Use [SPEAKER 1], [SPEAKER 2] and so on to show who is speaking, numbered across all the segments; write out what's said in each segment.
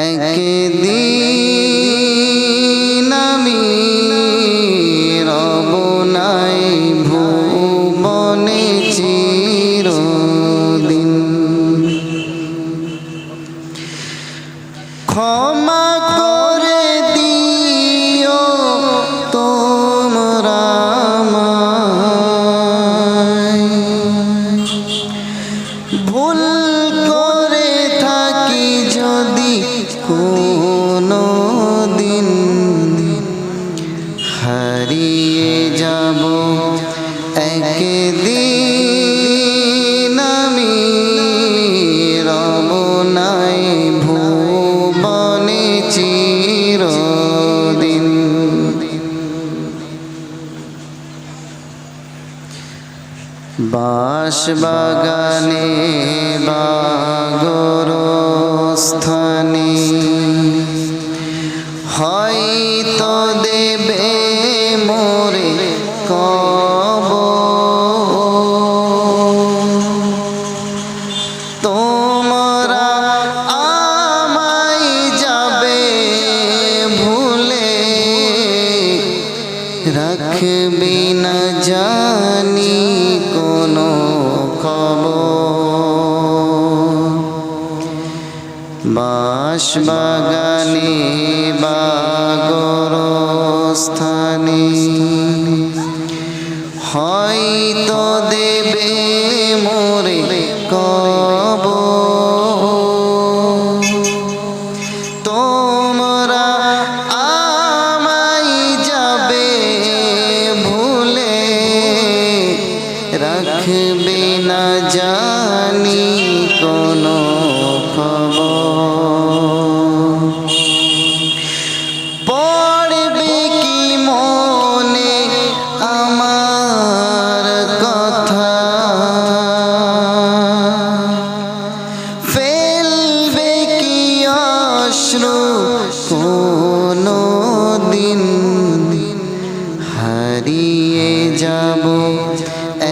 [SPEAKER 1] একদিন বাগানে বাগরস্থানে। হয়তো দেবে মোরে কব তোমরা আমায় যাবে ভুলে। রাখবি না জানি বাস বাগানে বাগরস্থানে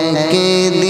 [SPEAKER 1] একদিন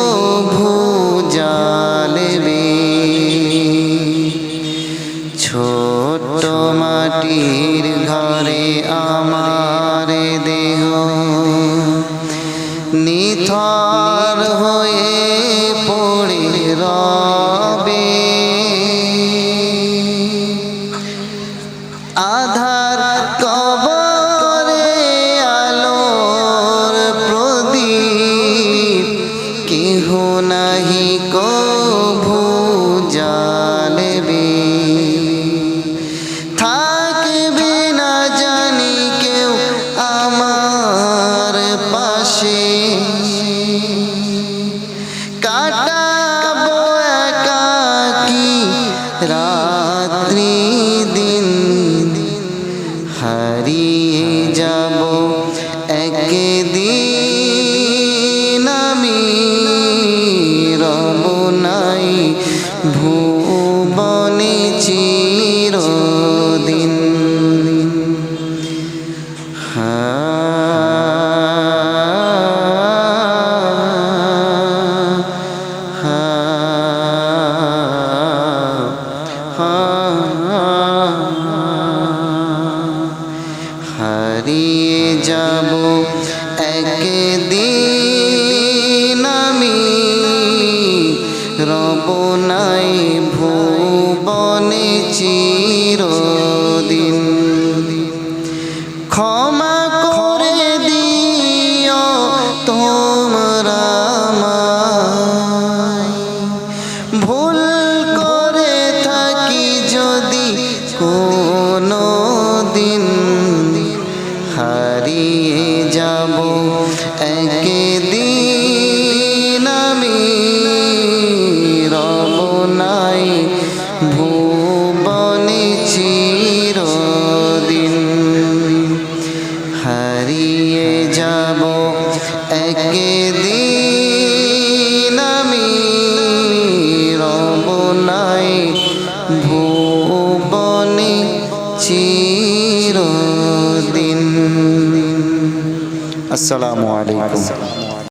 [SPEAKER 1] ছোট মাটির ঘরে আমার দেহ। নিথর হয়ে পড়ে রবে। দিন হারিয়ে যাব একদিন হারিয়ে যাব। একদিন আমি রব নাই। যাব। একদিন আমি রব নাই, ভুবনে চিরদিন হারিয়ে যাব। একদিন আমি রব নাই, ভুবনে চিরদিন আসসালামু আলাইকুম।